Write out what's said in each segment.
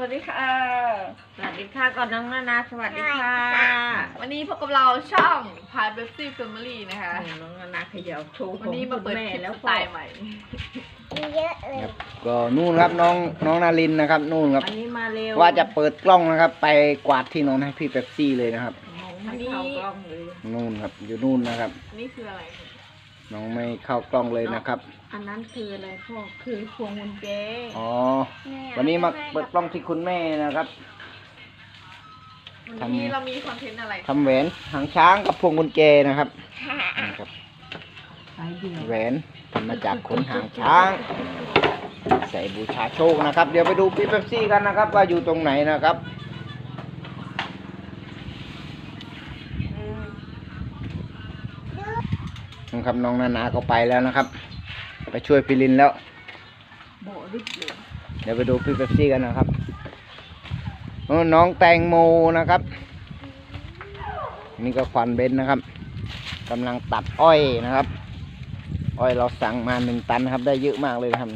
วัสดีค่ะ สวัสดีค่ะก่อนน้องนานาสวัสดีค่ะวันนี้พบกับเราช่องพายเบปซี่แฟมิลี่นะคะ น้องนานาเขย่าโชว์วันนี้มาเปิดแม่คลิปแล้วสพ่ไตอล์ใหม่ครับก็นู่นครับน้องน้องนารินนะครับนู่นครับ อันนี้มาเร็ว ว่าจะเปิดกล้องนะครับ ไปกวาดที่นอนให้พี่เป๊ปซี่เลยนะครับน้องไม่เข้ากล้องเลยนู่นครับอยู่นู่นนะครับ นี่คืออะไร น้องไม่เข้ากล้องเลยนะครับ อันนั้นคืออะไรพ่อคือพวงกุญแจอ๋อ วันนี้มาเปิดกล้องที่คุณแม่นะครับ วันทำนี้เรามีคอนเทนต์อะไรทำแหวนหางช้างกับพวงกุญแจนะครับนะครับสายเดียวแหวนทำมาจากขนหางช้าง ใส่บูชาโชคนะครับ เดี๋ยวไปดูพี่เป๊ปซี่กันนะครับ ว่าอยู่ตรงไหนนะครับ นะ ครับน้องนานาก็ไปแล้วนะครับ ไปช่วยพี่ลินแล้วโบริบเลยเดี๋ยวไปดูพี่เป๊ปซี่กันนะครับโอ้น้องแตงโมนะครับ นี่ก็ควันเบนซ์นะครับกำลังตัดอ้อยนะครับ อ้อยเราสั่งมาหนึ่งตันนะครับ ได้เยอะมากเลยนะครับ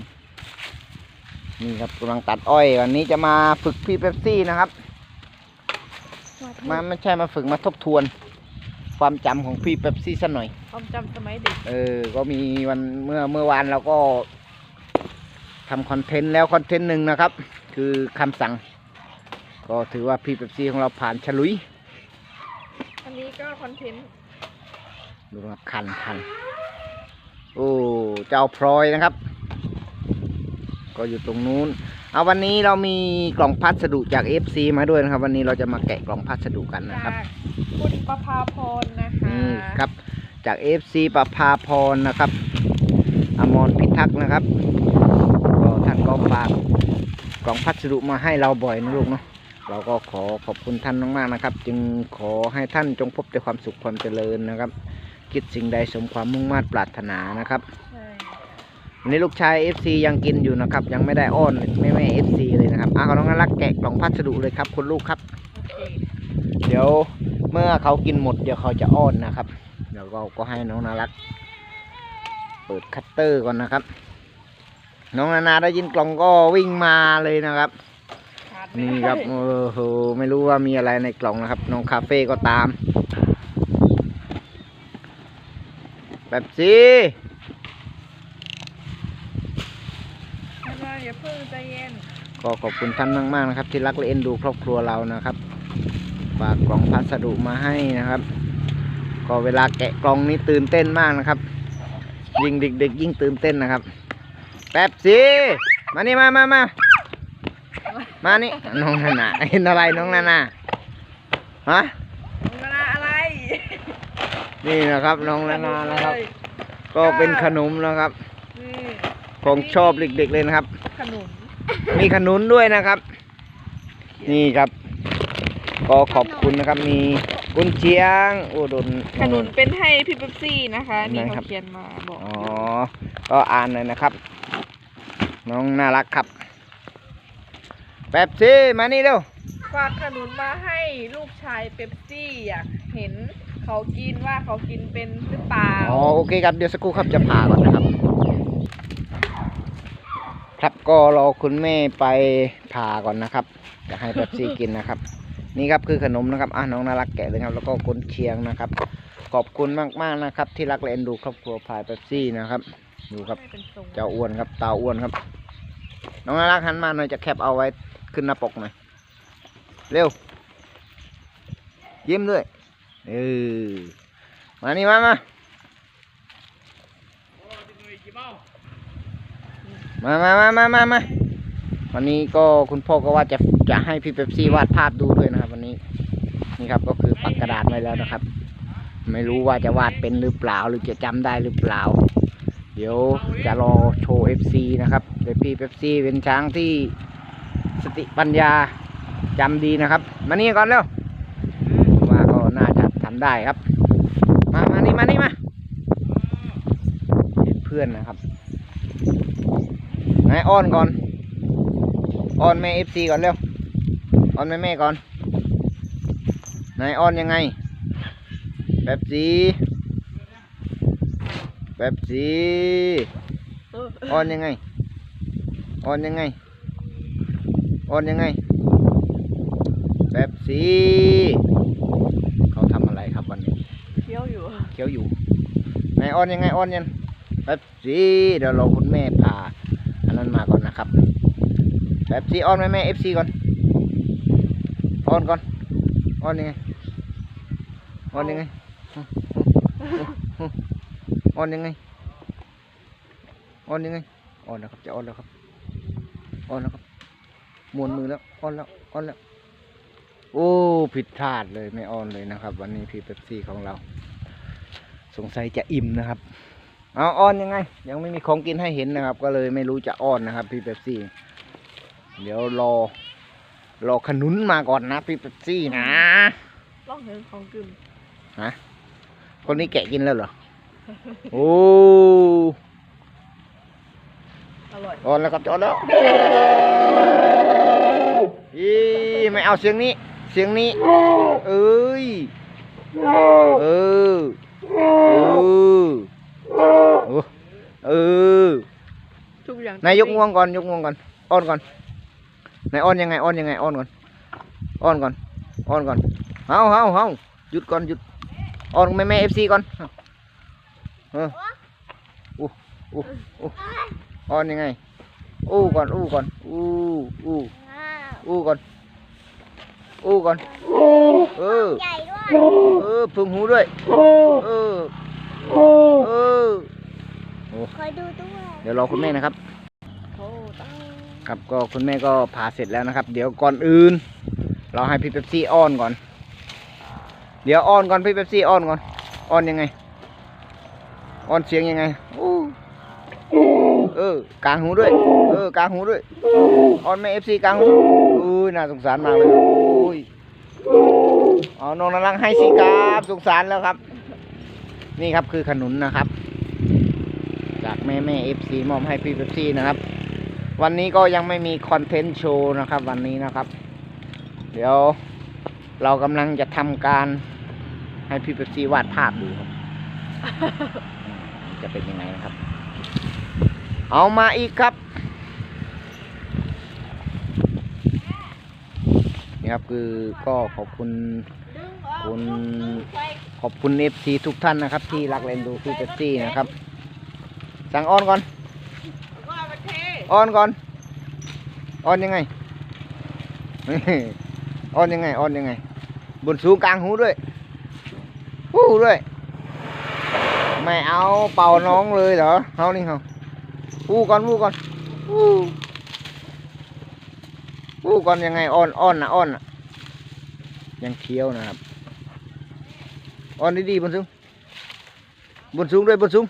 นี่ครับกำลังตัดอ้อยวันนี้จะมาฝึกพี่เป๊ปซี่นะครับ มาไม่ใช่มาฝึกมาทบทวน ความจำของพี่เป๊ปซี่สักหน่อย ความจำสมัยเด็กเออ ก็มีวันเมื่อเมื่อวานเราก็ทำคอนเทนต์แล้วคอนเทนต์หนึ่งนะครับ คือคำสั่ง ก็ถือว่าพี่เป๊ปซี่ของเราผ่านฉลุย อันนี้ก็คอนเทนต์ดูนะครับคันคันโอ้เจ้าพลอยนะครับ ก็อยู่ตรงนู้น เอาวันนี้เรามีกล่องพัสดุจาก FC มาด้วยนะครับ วันนี้เราจะมาแกะกล่องพัสดุกันนะจาครับกคุณประภาพรนะคะนี่ครับ จาก FC ประภาพรนะครับ อมรพิทักษ์นะครับก็ท่านก็ฝากกล่องพัสดุมาให้เราบ่อยนะลูกเนาะเราก็ขอขอบคุณท่านมากๆนะครับ จึงขอให้ท่านจงพบแต่ความสุขความเจริญนะครับ คิดสิ่งใดสมความมุ่งมา่ปรารถนานะครับใช่ วันนี้ลูกชาย FC ยังกินอยู่นะครับ ยังไม่ได้อ้อนแม่แม่ FC เลยนะครับอะขอน้องน่ารักแกะกล่องพัสดุเลยครับคุณลูกครับโอเคเดี๋ยวเมื่อเขากินหมดเดี๋ยวเขาจะอ้อนนะครับ เดี๋ยวเราก็ให้น้องนารัก เปิดคัตเตอร์ก่อนนะครับ น้องนานาได้ยินกล่องก็วิ่งมาเลยนะครับขาดไม่นี่ได้ครับโอ้โหไม่รู้ว่ามีอะไรในกล่องนะครับ น้องคาเฟ่ก็ตามแบบซี ไม่ได้ อย่าเพิ่งใจเย็น ก็ขอบคุณท่านมากๆนะครับ ที่รักและเอ็นดูครอบครัวเรานะครับฝากกล่องพัสดุมาให้นะครับ ก็เวลาแกะกล่องนี้ตื่นเต้นมากนะครับ ยิ่งเด็กๆยิ่งตื่นเต้นนะครับ แป๊บสิมานี่มามามามานี่น้องนานาเห็นอะไรน้องนานาฮะน้องนานาอะไร นี่นะครับน้องนานานะครับ ก็เป็นขนมนะครับนี่ ของชอบเด็กๆเลยนะครับ ขนมมีขนุนด้วยนะครับ นี่ครับ ก็ขอบคุณนะครับ มีกุนเชียงโอ้โดน ขนุนเป็นให้พี่เป๊ปซี่นะคะ นี่ไหนครัเขาบเขียนมาบอกอ๋อ ก็อ่านเลยนะครับ น้องน่ารักครับแป๊บซี่มานี่เร็วฝากขนุนมาให้ลูกชายเป๊ปซี่อยากเห็นเขากินว่าเขากินเป็นหรือเปล่า อ๋อโอเคครับเดี๋ยวสักครู่ครับจะผ่าก่อนนะครับ ครับก็รอคุณแม่ไปผ่าก่อนนะครับจะให้แป๊บซี่กินนะครับ นี่ครับคือขนมนะครับอะน้องน่ารักแกะเลยครับ แล้วก็กุนเชียงนะครับ ขอบคุณมากๆนะครับ ที่รักและเอ็นดูครอบครัวพายแป๊บซี่นะครับดูครับไม่เป็นทรงเจ้าอ้วนครับตาอ้วนครับ น้องน่ารักหันมาหน่อยจะแคปเอาไว้ขึ้นหน้าปกหน่อยเร็วยิ้มด้วยเออมานี่มามา มามามามามามาวันนี้ก็คุณพ่อก็ว่าจะจะให้พี่เป๊ปซี่วาดภาพดูด้วยนะครับ วันนี้ นี่ครับก็คือปักกระดาษไว้แล้วนะครับ ไม่รู้ว่าจะวาดเป็นหรือเปล่า หรือจะจำได้หรือเปล่า เดี๋ยวจะรอโชว์ FC นะครับเดี๋ยวพี่เป๊ปซี่เป็นช้างที่สติปัญญาจำดีนะครับ มานี่ก่อนเร็วว่าก็น่าจะทำได้ครับ มามานี่มานี่มาเห็นเพื่อนนะครับ ไหนอ้อนก่อน อ้อนแม่ FC ก่อนเร็ว อ้อนแม่แม่ก่อนไหนอ้อนยังไงแบบสีแบบสีเอออ้อนยังไง อ้อนยังไง อ้อนยังไง แป๊บซี่เขาทำอะไรครับวันนี้ เคี้ยวอยู่ เคี้ยวอยู่ไหนอ้อนยังไง อ้อนยังแป๊บซี่เดี๋ยวรอคุณแม่พาอั นะครับแป๊บซีอ้อนไหมแม่เอฟซีก่อนอ้อนก่อนอ้อนยังไงอ้อนยังไงอ้อนยังไงอ้อนยังไงอ้อนแล้วครับจะอ้อนแล้วครับอ้อนแล้วครับมวนมือแล้วอ้อนแล้วอ้อนแล้วโอ้ผิดพลาดเลยไม่อ้อนเลยนะครับ วันนี้พี่เป๊ปซี่ของเรา สงสัยจะอิ่มนะครับ เอาอ้อนยังไง ยังไม่มีของกินให้เห็นนะครับ ก็เลยไม่รู้จะอ้อนนะครับพี่เป๊ปซี่ เดี๋ยวรอ รอขนุนมาก่อนนะพี่เป๊ปซี่นะลองเห็นของกึมคนนี้แกะกินแล้วเหรอโอ้อร่อยอ้อนแล้วครับจะอ้อนแล้วอีไม่เอาเสียงนี้ เสียงนี้ เอ้ยเออเออ เออ ทุกอย่าง นายยกงวงก่อนยกงวงก่อนอ้อนก่อนนายอ้อนยังไงอ้อนยังไงอ้อนก่อนอ้อนก่อนอ้อนก่อนเฮาเฮาเฮาหยุดก่อนหยุดอ้อนแม่แม่เอฟซีก่อนเอออู้อู้อู้อ้อนยังไงอู้ก่อนอู้ก่อนอู้อู้อู้ก่อนอู้ก่อนเออใหญ่ด้วยเออพึ่งหูด้วยเออเออคอยดูด้วยเดี๋ยวรอคุณแม่นะครับโอ้ตั้ง ครับก็คุณแม่ก็ผ่าเสร็จแล้วนะครับ เดี๋ยวก่อนอื่น เราให้พี่เป๊ปซี่อ้อนก่อน เดี๋ยวอ้อนก่อนพี่เป๊ปซี่อ้อนก่อนอ้อนยังไงอ้อนเสียงยังไงอู้เออกลางหูด้วย เออกลางหูด้วยอ้อนแม่เอฟซีกลางหูอุ้ยน่าสงสารมากเลยอุ้ยเอาน้องนรังให้สิครับสงสารแล้วครับ นี่ครับคือขนุนนะครับ จากแม่แม่เอฟซีมอบให้พี่เป๊ปซี่นะครับ วันนี้ก็ยังไม่มีคอนเทนต์โชว์นะครับ วันนี้นะครับ เดี๋ยวเรากำลังจะทำการให้พี่เป๊ปซี่วาดภาพดูครับ จะเป็นยังไงนะครับ เอามาอีกครับนี่ครับคือก็ขอบคุณคุณขอบคุณเอฟซีทุกท่านนะครับ ที่รักเล่นดูพี่เป๊ปซี่นะครับ สั่งอ้อนก่อน ออนก่อน ออนยังไง ออนยังไง ออนยังไง บนสูงกลางหูด้วยหูด้วย ไม่เอาเป่าน้องเลยเหรอเอานี่เขาหูก่อนหูก่อนหูหูก่อนยังไงอ้อนอ้อนนะอ้อนนะยังเคี้ยวนะครับอ้อนดีๆบนสูงบนสูงด้วยบนสูง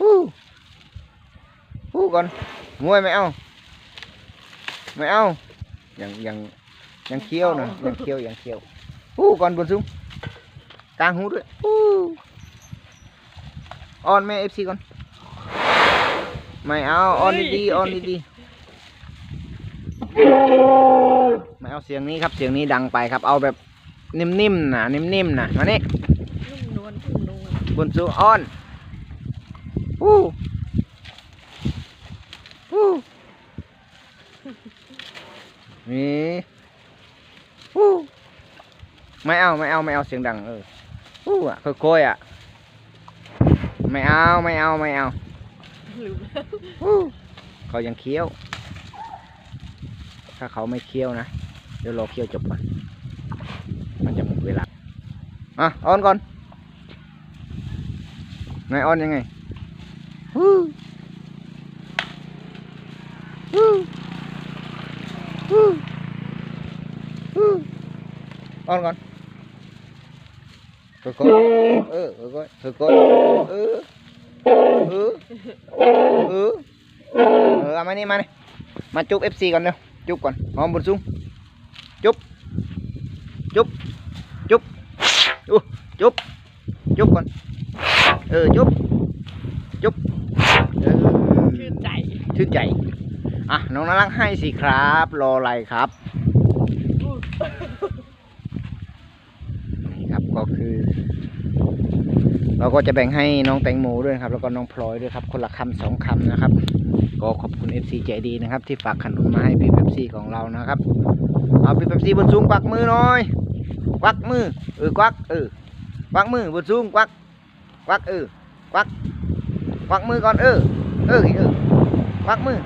หู หูก่อนมวยไม่เอาไม่เอายังยังยังเคี้ยวนะยังเคี้ยวยังเคี้ยวหูก่อนบนสูงกลางหูด้วยหูอ้อนแม่เอฟซีก่อนไม่เอาอ้อนดีๆอ้อนดีๆไม่เอาเสียงนี้ครับเสียงนี้ดังไปครับ เอาแบบนิ่มๆนะนิ่มๆนะมานี่นุ่มนวลนุ่มนวลบนสูงอ้อนฮู้ฮู้ นี่ฮู้ไม่เอาไม่เอาไม่เอาเสียงดังเออฮู้อะค่อยๆอะ ไม่เอาไม่เอาไม่เอาลืมฮู้เขายังเคี้ยว ถ้าเขาไม่เคี้ยวนะ เดี๋ยวรอเคี้ยวจบก่อน มันจะหมดเวลา อะอ้อนก่อนไงอ้อนยังไงฮู้ฮู้ฮู้ฮู้อ้อนก่อนค่อยๆเออค่อยๆค่อยๆเออเออเออเออเอามานี่มานี่มาจุ๊บ FC ก่อนเร็วจุ๊บก่อนหอมบนสูงจุ๊บจุ๊บจุ๊บอู้จุ๊บจุ๊บก่อนเออจุ๊บจุ๊บเออชื่นใจชื่นใจอะน้องน่ารักให้สิครับ รออะไรครับนี่็คือ เราก็จะแบ่งให้น้องแตงโมด้วยครับ แล้วก็น้องพลอยด้วยครับ คนละคำสองคำนะครับกก็ขอบคุณ FC ใจดีนะครับ ที่ฝากขนมมาให้พี่เป๊ปซี่ของเรานะครับ เอาพี่เป๊ปซี่บนสูงกวักมือหน่อยกวักมือเออกวักเออกวักมือบนสูงกวักกวักเออกวักกวักมือก่อนเออเออเออกวักมือ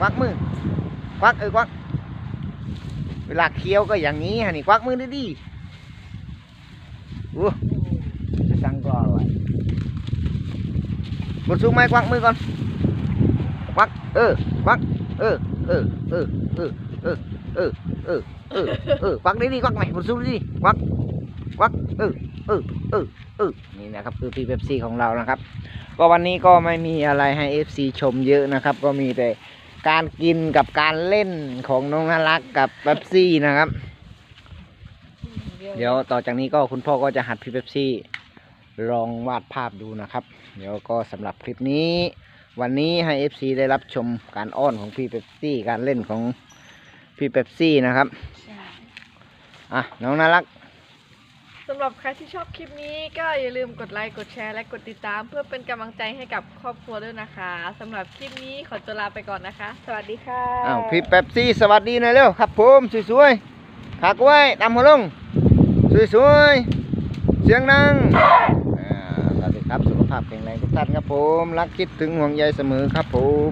กวักมือกวักเออกวักเวลาเคี้ยวก็อย่างนี้ฮะนี่กวักมือดีๆ อู้จะสั่งก็เอาไว้บนสูงไหมกวักมือก่อนกวักเออกวักเออเออเออเออเออเออเออเออเออกวักดีๆกวักไหมบนสูงดีๆกวักกวักเออเออเออเออนี่นะครับคือพี่เป๊ปซี่ของเรานะครับ ก็วันนี้ก็ไม่มีอะไรให้ FC ชมเยอะนะครับ ก็มีแต่การกินกับการเล่นของน้องน่ารักกับเป๊ปซี่นะครับ เดี๋ยวต่อจากนี้ก็คุณพ่อก็จะหัดพี่เป๊ปซี่ลองวาดภาพดูนะครับ เดี๋ยวก็สำหรับคลิปนี้ วันนี้ให้ FC ได้รับชมการอ้อนของพี่เป๊ปซี่การเล่นของพี่เป๊ปซี่นะครับอะน้องน่ารักสำหรับใครที่ชอบคลิปนี้ก็อย่าลืมกดไลค์กดแชร์และกดติดตาม เพื่อเป็นกำลังใจให้กับครอบครัวด้วยนะคะสำหรับคลิปนี้ขอตัวลาไปก่อนนะคะ สวัสดีค่ะอ้าวพี่เป๊ปซี่สวัสดีหน่อยเร็วครับผมสวยๆขากไว้ดำหัวลง สวยๆ เสียงดังอ่งสวัสดีครับ สุขภาพแข็งแรงทุกท่านครับผม รักคิดถึงห่วงใยเสมอครับผม